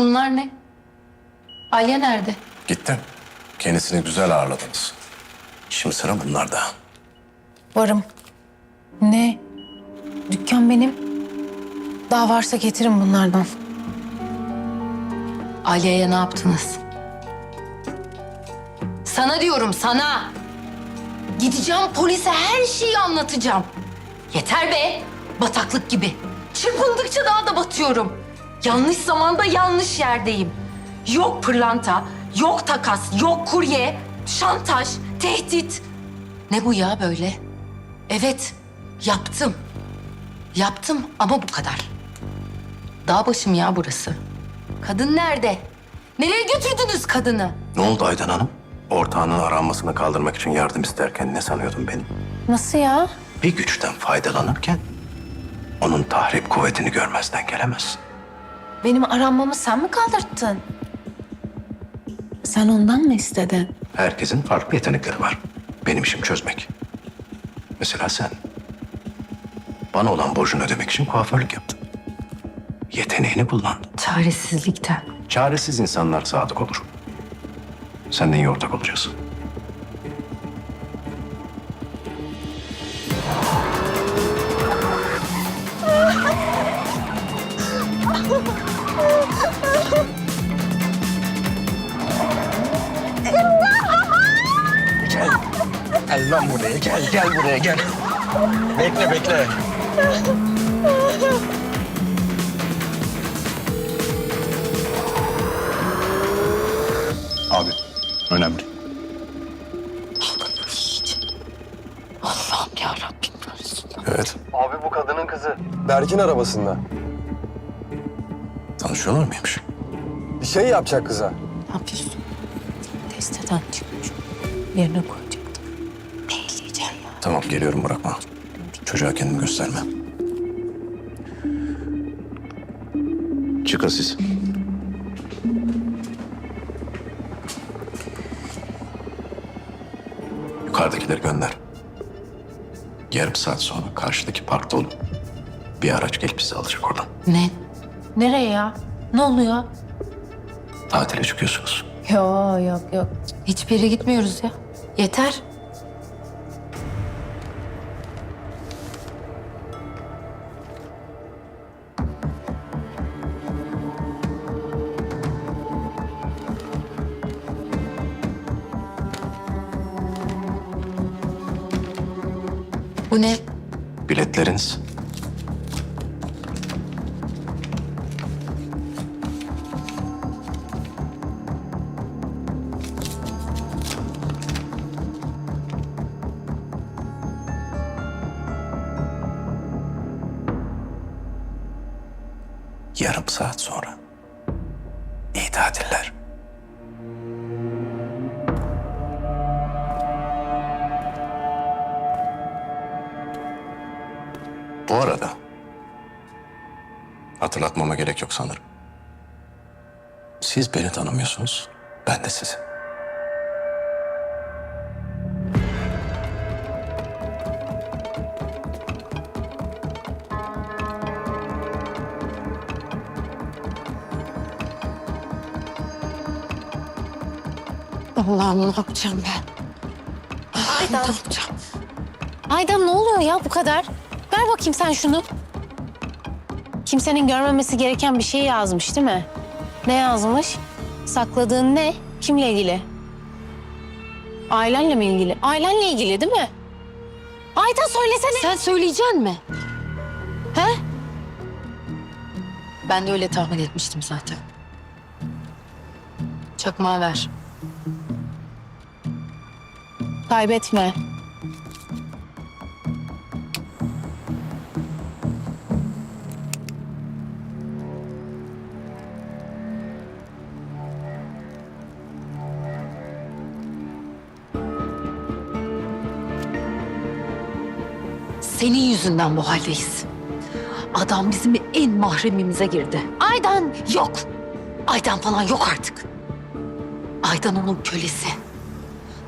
Bunlar ne? Alya nerede? Gitti. Kendisini güzel ağırladınız. Şimdi sıra bunlarda. Varım. Ne? Dükkan benim. Daha varsa getirin bunlardan. Alya'ya ne yaptınız? Sana diyorum sana. Gideceğim polise her şeyi anlatacağım. Yeter be. Bataklık gibi. Çırpındıkça daha da batıyorum. Yanlış zamanda yanlış yerdeyim. Yok pırlanta, yok takas, yok kurye, şantaj, tehdit. Ne bu ya böyle? Evet, yaptım. Yaptım ama bu kadar. Dağ başım ya burası. Kadın nerede? Nereye götürdünüz kadını? Ne oldu Aydan Hanım? Ortağının aranmasını kaldırmak için yardım isterken ne sanıyordun beni? Nasıl ya? Bir güçten faydalanırken onun tahrip kuvvetini görmezden gelemezsin. Benim aranmamı sen mi kaldırttın? Sen ondan mı istedin? Herkesin farklı yetenekleri var. Benim işim çözmek. Mesela sen. Bana olan borcunu ödemek için kuaförlük yaptın. Yeteneğini kullandın. Çaresizlikten. Çaresiz insanlar sadık olur. Sen de iyi ortak olacağız. Gel lan buraya gel gel buraya gel. Bekle bekle. Abi önemli. Allah'ım yarabbim. Evet. Abi bu kadının kızı. Berk'in arabasında. Tanışıyorlar mıymış? Bir şey yapacak kıza. Ne yapıyorsun? Testeden çıkmış. Yerine koyacaktım. Tamam geliyorum bırakma. Çocuğa kendimi gösterme. Çıkın siz. Yukarıdakileri gönder. Yarım saat sonra karşıdaki parkta olun. Bir araç gelip bizi alacak oradan. Ne? Nereye ya? Ne oluyor? Tatile çıkıyorsunuz. Yok yok yok. Hiçbir yere gitmiyoruz ya. Yeter. Bu ne? Biletleriniz. Yarım saat sonra. İyi tatiller. Bu arada hatırlatmama gerek yok sanırım. Siz beni tanımıyorsunuz, ben de sizi. Allah'ım ne yapacağım ben? Aydan. Ne yapacağım? Aydan ne oluyor ya bu kadar? Bakayım sen şunu. Kimsenin görmemesi gereken bir şey yazmış değil mi? Ne yazmış? Sakladığın ne? Kimle ilgili? Ailenle mi ilgili? Ailenle ilgili değil mi? Aydan söylesene. Sen söyleyeceksin mi? He? Ben de öyle tahmin etmiştim zaten. Çakmağı ver. Kaybetme. Senin yüzünden bu haldeyiz. Adam bizim en mahremimize girdi. Aydan. Yok. Aydan falan yok artık. Aydan onun kölesi.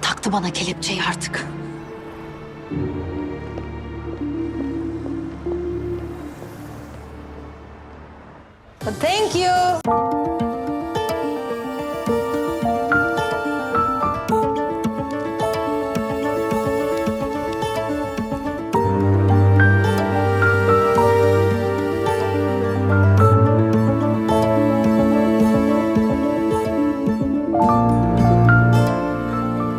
Taktı bana kelepçeyi artık. Thank you.